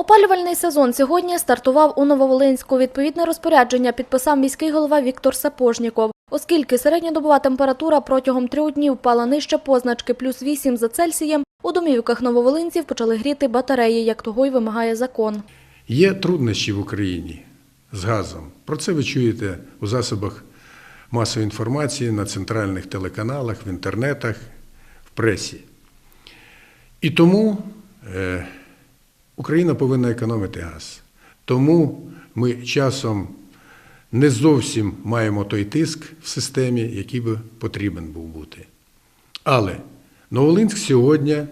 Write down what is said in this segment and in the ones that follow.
Опалювальний сезон сьогодні стартував у Нововолинську. Відповідне розпорядження підписав міський голова Віктор Сапожніков. Оскільки середньодобова температура протягом трьох днів впала нижче позначки плюс 8 за Цельсієм, у домівках нововолинців почали гріти батареї, як того й вимагає закон. Є труднощі в Україні з газом. Про це ви чуєте у засобах масової інформації на центральних телеканалах, в інтернетах, в пресі. І тому е, Україна повинна економити газ. Тому ми часом не зовсім маємо той тиск в системі, який би потрібен був бути. Але Новолинськ сьогодні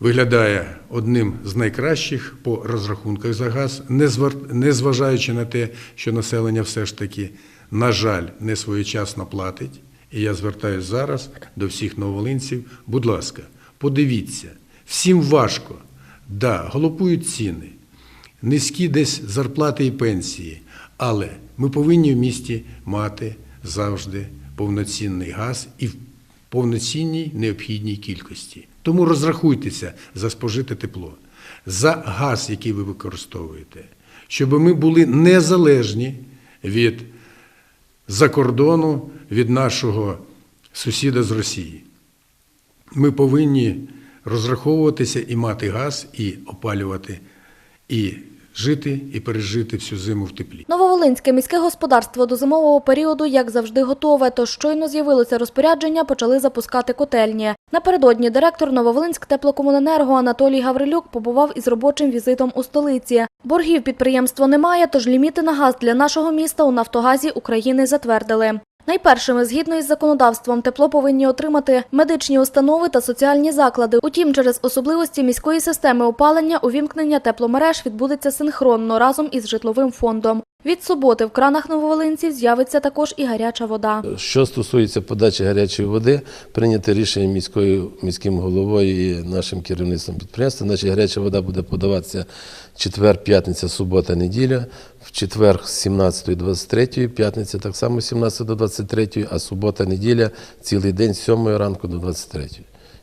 виглядає одним з найкращих по розрахунках за газ, незважаючи на те, що населення все ж таки, на жаль, не своєчасно платить. І я звертаюся зараз до всіх новолинців. Будь ласка, подивіться, всім важко. Да, галопують ціни, низькі десь зарплати і пенсії, але ми повинні в місті мати завжди повноцінний газ і в повноцінній необхідній кількості. Тому розрахуйтеся за спожите тепло, за газ, який ви використовуєте, щоб ми були незалежні від закордону, від нашого сусіда з Росії. Ми повинні розраховуватися і мати газ, і опалювати, і жити, і пережити всю зиму в теплі. Нововолинське міське господарство до зимового періоду, як завжди, готове. Тож щойно з'явилося розпорядження, почали запускати котельні. Напередодні директор Нововолинськ теплокомуненерго Анатолій Гаврилюк побував із робочим візитом у столиці. Боргів підприємство немає, тож ліміти на газ для нашого міста у Нафтогазі України затвердили. Найпершими, згідно із законодавством, тепло повинні отримати медичні установи та соціальні заклади. Утім, через особливості міської системи опалення увімкнення тепломереж відбудеться синхронно разом із житловим фондом. Від суботи в кранах нововолинців з'явиться також і гаряча вода. Що стосується подачі гарячої води, прийняте рішення міською міським головою і нашим керівництвом підприємства. Значить, гаряча вода буде подаватися четвер, п'ятниця, субота, неділя. Четвер з 17 до 23, п'ятниця так само з 17 до 23, а субота, неділя цілий день з 7 ранку до 23.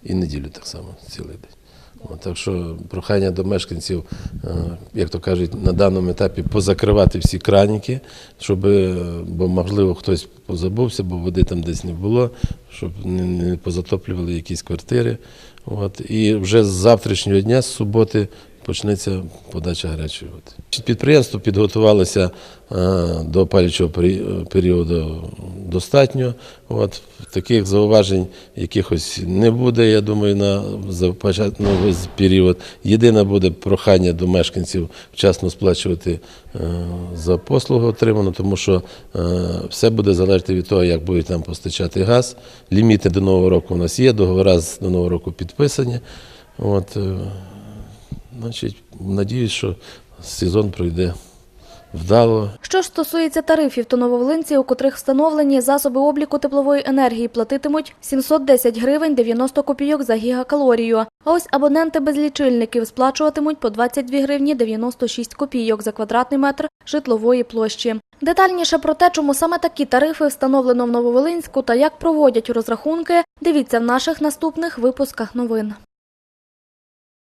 І неділю так само цілий день. Так що прохання до мешканців, е, як то кажуть, на даному етапі позакривати всі краніки, щоб, е, бо можливо хтось позабувся, бо води там десь не було, щоб не позатоплювали якісь квартири. От, і вже з завтрашнього дня, з суботи, почнеться подача гарячої води. Підприємство підготувалося е, до опалюючого пері- періоду достатньо. От, таких зауважень якихось не буде, я думаю, на за весь період. Єдине буде прохання до мешканців вчасно сплачувати е, за послугу отриману, тому що е, все буде залежати від того, як будуть нам постачати газ. Ліміти до нового року у нас є, договори до нового року підписані. От, значить, надіюсь, що сезон пройде вдало. Що ж стосується тарифів, то нововолинці, у котрих встановлені засоби обліку теплової енергії, платитимуть 710 гривень 90 копійок за гігакалорію. А ось абоненти без лічильників сплачуватимуть по 22 гривні 96 копійок за квадратний метр житлової площі. Детальніше про те, чому саме такі тарифи встановлено в Нововолинську та як проводять розрахунки, дивіться в наших наступних випусках новин.